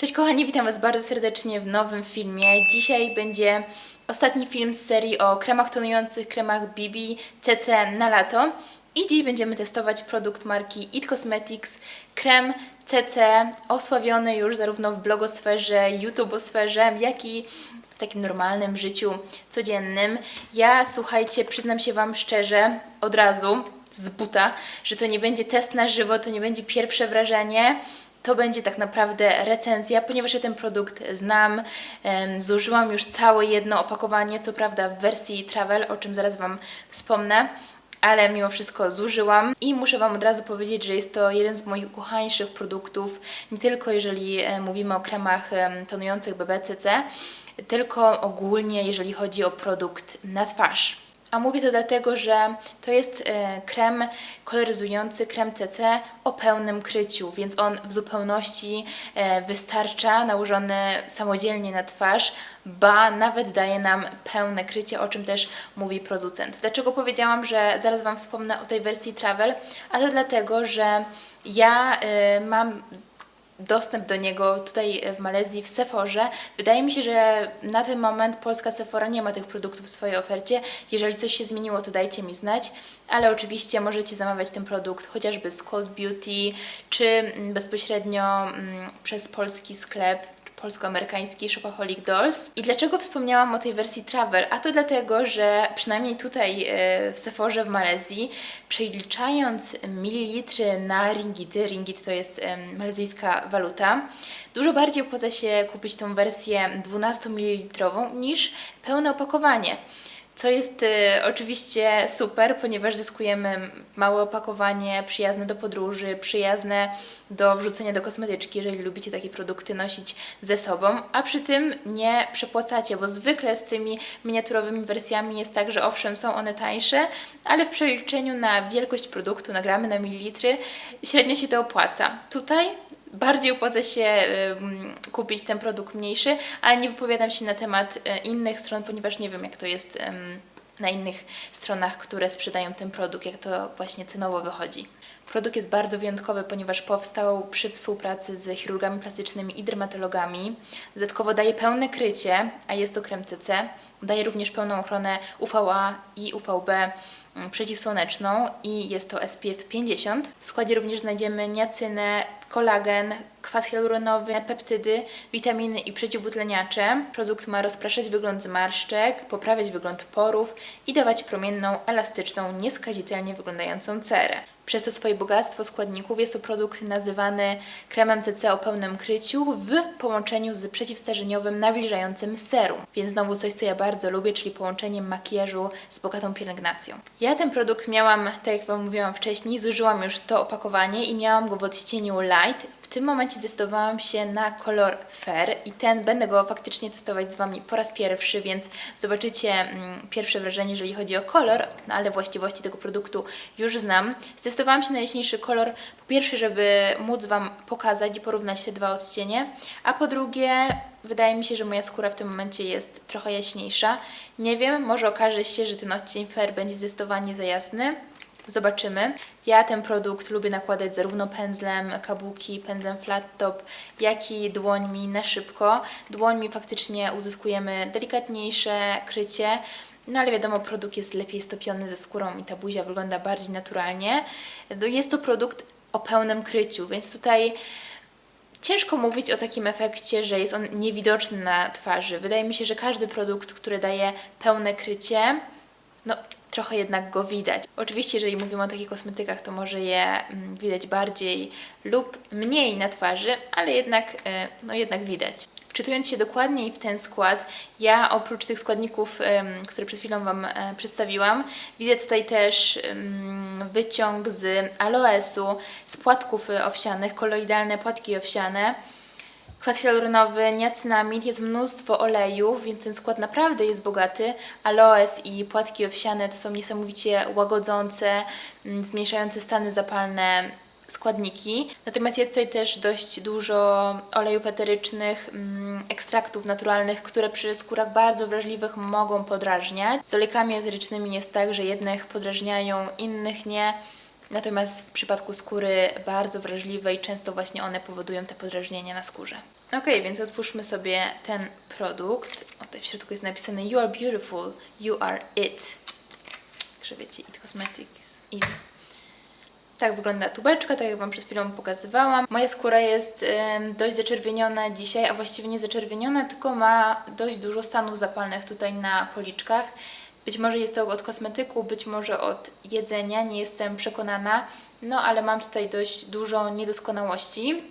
Cześć kochani, witam Was bardzo serdecznie w nowym filmie. Dzisiaj będzie ostatni film z serii o kremach tonujących, kremach BB CC na lato. I dziś będziemy testować produkt marki It Cosmetics, krem CC osławiony już zarówno w blogosferze, YouTubosferze, jak i w takim normalnym życiu codziennym. Ja, słuchajcie, przyznam się Wam szczerze, od razu, z buta, że to nie będzie test na żywo, to nie będzie pierwsze wrażenie, to będzie tak naprawdę recenzja, ponieważ ja ten produkt znam. Zużyłam już całe jedno opakowanie, co prawda w wersji travel, o czym zaraz Wam wspomnę. Ale mimo wszystko zużyłam i muszę Wam od razu powiedzieć, że jest to jeden z moich ukochańszych produktów, nie tylko jeżeli e, mówimy o kremach em, tonujących BBCC, tylko ogólnie jeżeli chodzi o produkt na twarz. A mówię to dlatego, że to jest e, krem koloryzujący, krem CC o pełnym kryciu, więc on w zupełności e, wystarcza, nałożony samodzielnie na twarz, ba nawet daje nam pełne krycie, o czym też mówi producent. Dlaczego powiedziałam, że zaraz Wam wspomnę o tej wersji Travel? A to dlatego, że ja e, mam dostęp do niego tutaj w Malezji, w Sephorze. Wydaje mi się, że na ten moment polska Sephora nie ma tych produktów w swojej ofercie. Jeżeli coś się zmieniło, to dajcie mi znać, ale oczywiście możecie zamawiać ten produkt chociażby z Cold Beauty, czy mm, bezpośrednio mm, przez polski sklep polsko-amerykański Shopaholic Dolls. I dlaczego wspomniałam o tej wersji Travel? A to dlatego, że przynajmniej tutaj e, w Sephorze w Malezji, przeliczając mililitry na ringity, ringit to jest malezyjska waluta, dużo bardziej opłaca się kupić tą wersję 12 ml niż pełne opakowanie. Co jest y, oczywiście super, ponieważ zyskujemy małe opakowanie, przyjazne do podróży, przyjazne do wrzucenia do kosmetyczki, jeżeli lubicie takie produkty nosić ze sobą, a przy tym nie przepłacacie, bo zwykle z tymi miniaturowymi wersjami jest tak, że owszem, są one tańsze, ale w przeliczeniu na wielkość produktu, na gramy, na mililitry, średnio się to opłaca. Tutaj bardziej opłaca się kupić ten produkt mniejszy, ale nie wypowiadam się na temat e, innych stron, ponieważ nie wiem, jak to jest na innych stronach, które sprzedają ten produkt, jak to właśnie cenowo wychodzi. Produkt jest bardzo wyjątkowy, ponieważ powstał przy współpracy z chirurgami plastycznymi i dermatologami. Dodatkowo daje pełne krycie, a jest to krem CC. Daje również pełną ochronę UVA i UVB przeciwsłoneczną i jest to SPF 50. W składzie również znajdziemy niacynę, kolagen, kwas hialuronowy, peptydy, witaminy i przeciwutleniacze. Produkt ma rozpraszać wygląd zmarszczek, poprawiać wygląd porów i dawać promienną, elastyczną, nieskazitelnie wyglądającą cerę. Przez to swoje bogactwo składników jest to produkt nazywany kremem CC o pełnym kryciu w połączeniu z przeciwstarzeniowym, nawilżającym serum. Więc znowu coś, co ja bardzo lubię, czyli połączenie makijażu z bogatą pielęgnacją. Ja ten produkt miałam, tak jak Wam mówiłam wcześniej, zużyłam już to opakowanie i miałam go w odcieniu light. W tym momencie zdecydowałam się na kolor Fair i ten będę go faktycznie testować z Wami po raz pierwszy, więc zobaczycie mm, pierwsze wrażenie, jeżeli chodzi o kolor, no ale właściwości tego produktu już znam. Zdecydowałam się na jaśniejszy kolor, po pierwsze, żeby móc Wam pokazać i porównać te dwa odcienie, a po drugie, wydaje mi się, że moja skóra w tym momencie jest trochę jaśniejsza. Nie wiem, może okaże się, że ten odcień Fair będzie zdecydowanie za jasny. Zobaczymy. Ja ten produkt lubię nakładać zarówno pędzlem kabuki, pędzlem flat top, jak i dłońmi na szybko. Dłońmi faktycznie uzyskujemy delikatniejsze krycie, no ale wiadomo, produkt jest lepiej stopiony ze skórą i ta buzia wygląda bardziej naturalnie. No, Jest to produkt o pełnym kryciu, więc tutaj Ciężko mówić o takim efekcie, że jest on niewidoczny na twarzy. Wydaje mi się, że każdy produkt, który daje pełne krycie, no trochę jednak go widać. Oczywiście, jeżeli mówimy o takich kosmetykach, to może je mm, widać bardziej lub mniej na twarzy, ale jednak, e, no jednak widać. Wczytując się dokładniej w ten skład, ja oprócz tych składników, które przed chwilą Wam e, przedstawiłam, widzę tutaj też wyciąg z aloesu, z płatków e, owsianych, koloidalne płatki owsiane, Kwas hialuronowy, niacinamid, jest mnóstwo olejów, więc ten skład naprawdę jest bogaty. Aloes i płatki owsiane to są niesamowicie łagodzące, mm, zmniejszające stany zapalne składniki. Natomiast jest tutaj też dość dużo olejów eterycznych, mm, ekstraktów naturalnych, które przy skórach bardzo wrażliwych mogą podrażniać. Z olejkami eterycznymi jest tak, że jednych podrażniają, innych nie. Natomiast w przypadku skóry bardzo wrażliwej często właśnie one powodują te podrażnienia na skórze. Ok, więc otwórzmy sobie ten produkt. O, tutaj w środku jest napisane You are beautiful, you are it. Także wiecie, it cosmetics, it. Tak wygląda tubeczka, tak jak Wam przed chwilą pokazywałam. Moja skóra jest em, dość zaczerwieniona dzisiaj, a właściwie nie zaczerwieniona, tylko ma dość dużo stanów zapalnych tutaj na policzkach. Być może jest to od kosmetyku, być może od jedzenia, nie jestem przekonana. No ale mam tutaj dość dużo niedoskonałości,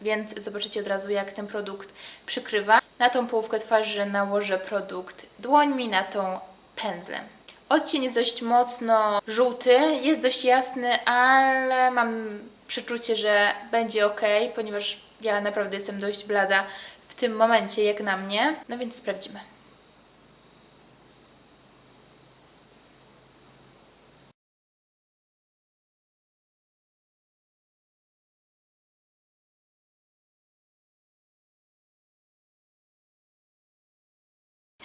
więc zobaczycie od razu jak ten produkt przykrywa. Na tą połówkę twarzy nałożę produkt dłońmi, na tą pędzlem. Odcień jest dość mocno żółty, jest dość jasny, ale mam przeczucie, że będzie ok, ponieważ ja naprawdę jestem dość blada w tym momencie, jak na mnie. No więc sprawdzimy.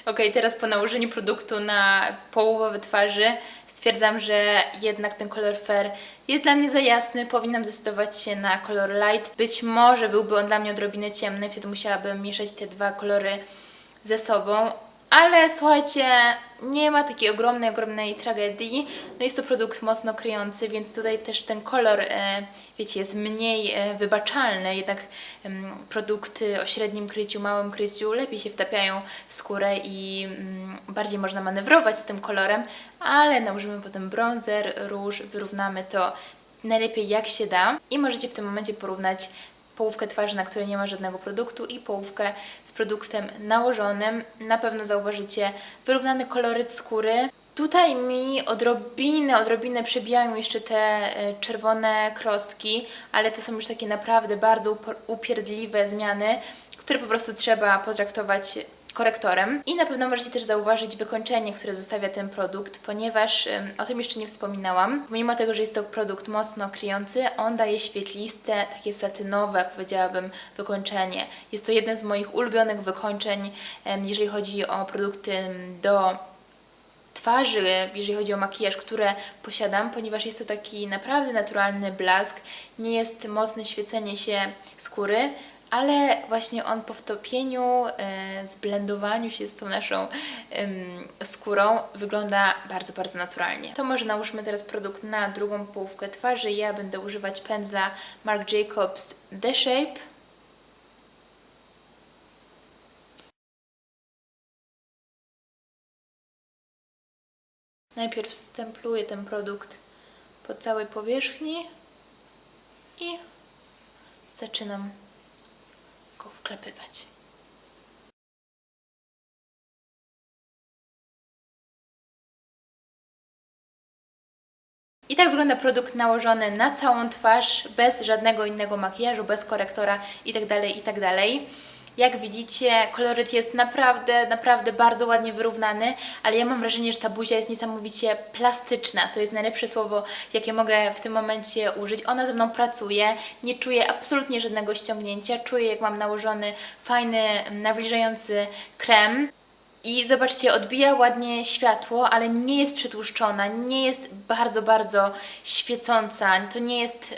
Ok, teraz po nałożeniu produktu na połowę twarzy stwierdzam, że jednak ten kolor fair jest dla mnie za jasny. Powinnam zdecydować się na kolor light. Być może byłby on dla mnie odrobinę ciemny, wtedy musiałabym mieszać te dwa kolory ze sobą. Ale słuchajcie, nie ma takiej ogromnej, ogromnej tragedii. No jest to produkt mocno kryjący, więc tutaj też ten kolor, e, wiecie, jest mniej e, wybaczalny. Jednak produkty o średnim kryciu, małym kryciu lepiej się wtapiają w skórę i mm, bardziej można manewrować z tym kolorem, ale nałożymy potem bronzer, róż, wyrównamy to najlepiej jak się da i możecie w tym momencie porównać połówkę twarzy, na której nie ma żadnego produktu i połówkę z produktem nałożonym. Na pewno zauważycie wyrównany koloryt skóry. Tutaj mi odrobinę, odrobinę przebijają jeszcze te e, czerwone krostki, ale to są już takie naprawdę bardzo upierdliwe zmiany, które po prostu trzeba potraktować korektorem. I na pewno możecie też zauważyć wykończenie, które zostawia ten produkt, ponieważ o tym jeszcze nie wspominałam. Mimo tego, że jest to produkt mocno kryjący, on daje świetliste, takie satynowe, powiedziałabym, wykończenie. Jest to jeden z moich ulubionych wykończeń, jeżeli chodzi o produkty do twarzy, jeżeli chodzi o makijaż, które posiadam, ponieważ jest to taki naprawdę naturalny blask, nie jest mocne świecenie się skóry, ale właśnie on po wtopieniu, e, zblendowaniu się z tą naszą skórą wygląda bardzo, bardzo naturalnie. To może nałóżmy teraz produkt na drugą połówkę twarzy. Ja będę używać pędzla Marc Jacobs The Shape. Najpierw stempluję ten produkt po całej powierzchni i zaczynam wklepywać. I tak wygląda produkt nałożony na całą twarz, bez żadnego innego makijażu, bez korektora itd., itd. Jak widzicie, koloryt jest naprawdę, naprawdę bardzo ładnie wyrównany, ale ja mam wrażenie, że ta buzia jest niesamowicie plastyczna. To jest najlepsze słowo, jakie mogę w tym momencie użyć. Ona ze mną pracuje, nie czuję absolutnie żadnego ściągnięcia. Czuję, jak mam nałożony fajny, nawilżający krem. I zobaczcie, odbija ładnie światło, ale nie jest przetłuszczona, nie jest bardzo, bardzo świecąca. To nie jest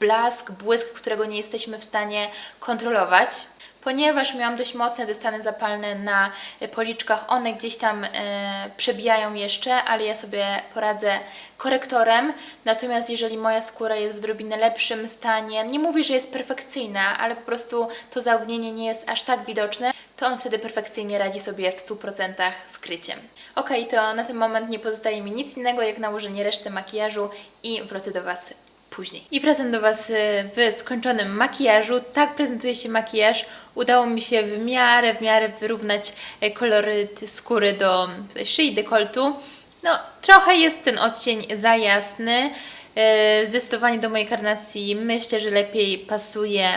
blask, błysk, którego nie jesteśmy w stanie kontrolować. Ponieważ miałam dość mocne te stany zapalne na policzkach, one gdzieś tam e, przebijają jeszcze, ale ja sobie poradzę korektorem. Natomiast jeżeli moja skóra jest w odrobinę lepszym stanie, nie mówię, że jest perfekcyjna, ale po prostu to zaognienie nie jest aż tak widoczne, to on wtedy perfekcyjnie radzi sobie w 100% z kryciem. Ok, to na ten moment nie pozostaje mi nic innego jak nałożenie reszty makijażu i wrócę do Was później. I wracam do Was y, w skończonym makijażu. Tak prezentuje się makijaż. Udało mi się w miarę, w miarę wyrównać e, koloryt skóry do szyi, dekoltu. No, trochę jest ten odcień za jasny. E, Zdecydowanie do mojej karnacji myślę, że lepiej pasuje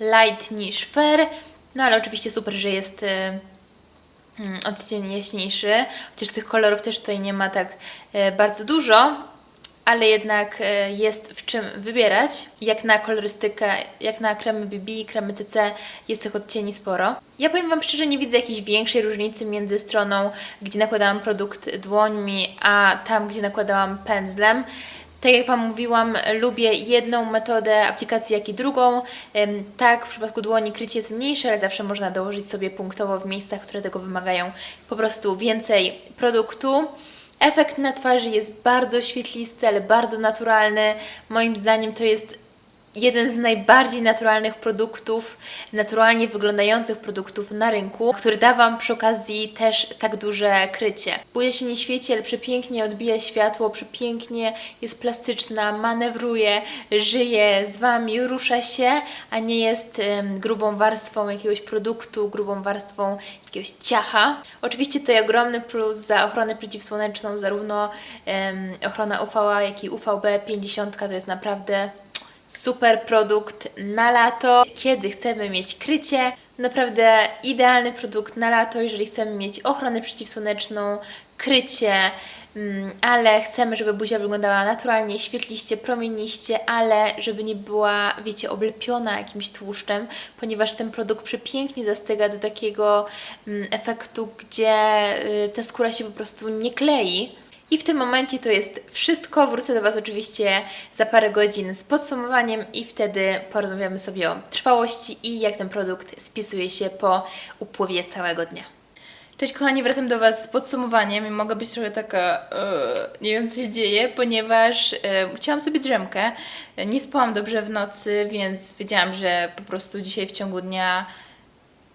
light niż fair. No ale oczywiście super, że jest mm, odcień jaśniejszy, chociaż tych kolorów też tutaj nie ma tak bardzo dużo, ale jednak e, jest w czym wybierać. Jak na kolorystykę, jak na kremy BB, kremy CC jest tych odcieni sporo. Ja powiem Wam szczerze, nie widzę jakiejś większej różnicy między stroną, gdzie nakładałam produkt dłońmi, a tam, gdzie nakładałam pędzlem. Tak jak Wam mówiłam, lubię jedną metodę aplikacji, jak i drugą. Tak, w przypadku dłoni krycie jest mniejsze, ale zawsze można dołożyć sobie punktowo w miejscach, które tego wymagają po prostu więcej produktu. Efekt na twarzy jest bardzo świetlisty, ale bardzo naturalny. Moim zdaniem to jest jeden z najbardziej naturalnych produktów, naturalnie wyglądających produktów na rynku, który da Wam przy okazji też tak duże krycie. Buje się nie świeci, ale przepięknie odbija światło, przepięknie jest plastyczna, manewruje, żyje z Wami, rusza się, a nie jest grubą warstwą jakiegoś produktu, grubą warstwą jakiegoś ciacha. Oczywiście tutaj ogromny plus za ochronę przeciwsłoneczną, zarówno ochrona UVA, jak i UVB 50 to jest naprawdę super produkt na lato, kiedy chcemy mieć krycie. Naprawdę idealny produkt na lato, jeżeli chcemy mieć ochronę przeciwsłoneczną, krycie, mm, ale chcemy, żeby buzia wyglądała naturalnie, świetliście, promieniście, ale żeby nie była, wiecie, oblepiona jakimś tłuszczem, ponieważ ten produkt przepięknie zastyga do takiego mm, efektu, gdzie y, ta skóra się po prostu nie klei. I w tym momencie to jest wszystko. Wrócę do Was oczywiście za parę godzin z podsumowaniem i wtedy porozmawiamy sobie o trwałości i jak ten produkt spisuje się po upływie całego dnia. Cześć kochani, wracam do Was z podsumowaniem i mogę być trochę taka, e, nie wiem co się dzieje, ponieważ e, chciałam sobie drzemkę. Nie spałam dobrze w nocy, więc wiedziałam, że po prostu dzisiaj w ciągu dnia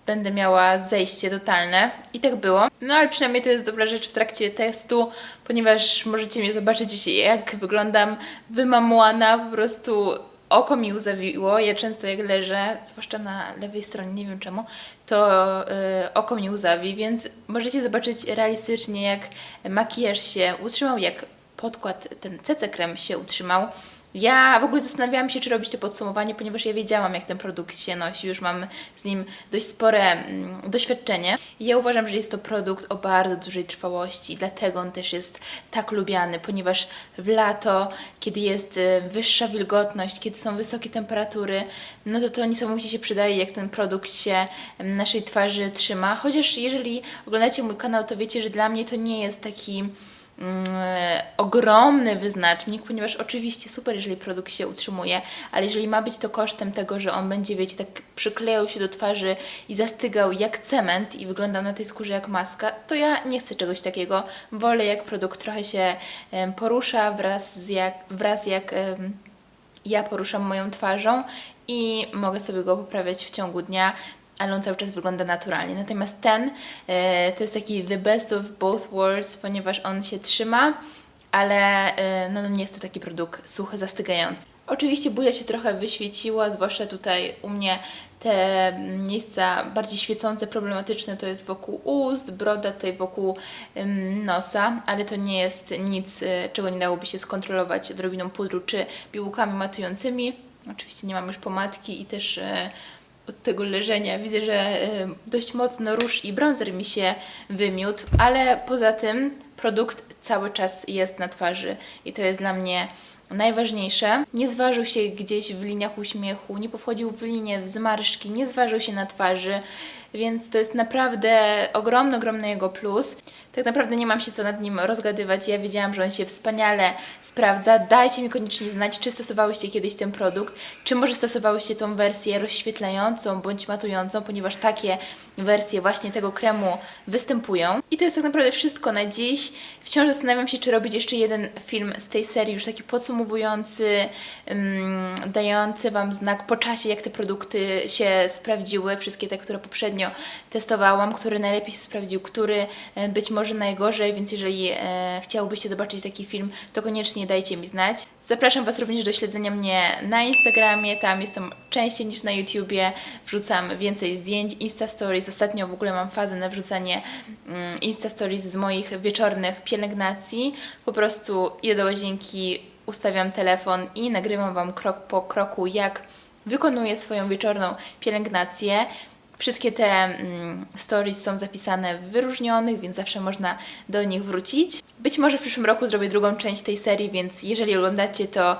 będę miała zejście totalne i tak było. No ale przynajmniej to jest dobra rzecz w trakcie testu, ponieważ możecie mnie zobaczyć jak wyglądam wymamłana, po prostu oko mi łzawiło. Ja często jak leżę, zwłaszcza na lewej stronie, nie wiem czemu, to y, oko mi łzawi, więc możecie zobaczyć realistycznie jak makijaż się utrzymał, jak podkład, ten CC krem się utrzymał. Ja w ogóle zastanawiałam się, czy robić to podsumowanie, ponieważ ja wiedziałam, jak ten produkt się nosi, już mam z nim dość spore mm, doświadczenie. I ja uważam, że jest to produkt o bardzo dużej trwałości, dlatego on też jest tak lubiany, ponieważ w lato, kiedy jest y, wyższa wilgotność, kiedy są wysokie temperatury, no to to niesamowicie się przydaje, jak ten produkt się em, naszej twarzy trzyma. Chociaż jeżeli oglądacie mój kanał, to wiecie, że dla mnie to nie jest taki mm, ogromny wyznacznik, ponieważ oczywiście super, jeżeli produkt się utrzymuje, ale jeżeli ma być to kosztem tego, że on będzie, wiecie, tak przyklejał się do twarzy i zastygał jak cement i wyglądał na tej skórze jak maska, to ja nie chcę czegoś takiego. Wolę, jak produkt trochę się porusza wraz z jak, wraz jak ja poruszam moją twarzą i mogę sobie go poprawiać w ciągu dnia, ale on cały czas wygląda naturalnie. Natomiast ten e, to jest taki the best of both worlds, ponieważ on się trzyma, ale e, no, nie jest to taki produkt suchy, zastygający. Oczywiście buzia się trochę wyświeciła, zwłaszcza tutaj u mnie te miejsca bardziej świecące, problematyczne to jest wokół ust, broda tutaj wokół nosa, ale to nie jest nic, y, czego nie dałoby się skontrolować odrobiną pudru czy bibułkami matującymi. Oczywiście nie mam już pomadki i też y, od tego leżenia widzę, że y, dość mocno róż i bronzer mi się wymiótł, ale poza tym produkt cały czas jest na twarzy i to jest dla mnie najważniejsze. Nie zważył się gdzieś w liniach uśmiechu, nie powchodził w linie, w zmarszczki, nie zważył się na twarzy, więc to jest naprawdę ogromny, ogromny jego plus. Tak naprawdę nie mam się co nad nim rozgadywać. Ja wiedziałam, że on się wspaniale sprawdza. Dajcie mi koniecznie znać, czy stosowałyście kiedyś ten produkt, czy może stosowałyście tą wersję rozświetlającą bądź matującą, ponieważ takie wersje właśnie tego kremu występują. I to jest tak naprawdę wszystko na dziś. Wciąż zastanawiam się, czy robić jeszcze jeden film z tej serii, już taki podsumowujący, ym, dający Wam znak po czasie, jak te produkty się sprawdziły, wszystkie te, które poprzednio testowałam, który najlepiej się sprawdził, który e, być może najgorzej, więc jeżeli e, chciałbyście zobaczyć taki film, to koniecznie dajcie mi znać. Zapraszam Was również do śledzenia mnie na Instagramie, tam jestem częściej niż na YouTubie, wrzucam więcej zdjęć, Insta Stories, ostatnio w ogóle mam fazę na wrzucanie mm, Insta Stories z moich wieczornych pielęgnacji, po prostu idę do łazienki, ustawiam telefon i nagrywam Wam krok po kroku, jak wykonuję swoją wieczorną pielęgnację. Wszystkie te mm, stories są zapisane w wyróżnionych, więc zawsze można do nich wrócić. Być może w przyszłym roku zrobię drugą część tej serii, więc jeżeli oglądacie to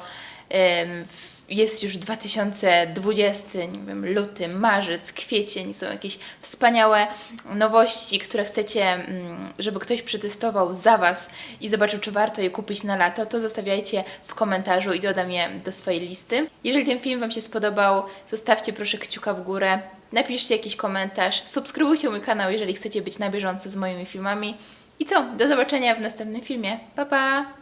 jest już 2020, nie wiem, luty, marzec, kwiecień, są jakieś wspaniałe nowości, które chcecie, mm, żeby ktoś przetestował za Was i zobaczył, czy warto je kupić na lato, to zostawiajcie w komentarzu i dodam je do swojej listy. Jeżeli ten film Wam się spodobał, zostawcie proszę kciuka w górę, napiszcie jakiś komentarz, subskrybujcie mój kanał, jeżeli chcecie być na bieżąco z moimi filmami. I co? Do zobaczenia w następnym filmie. Pa pa!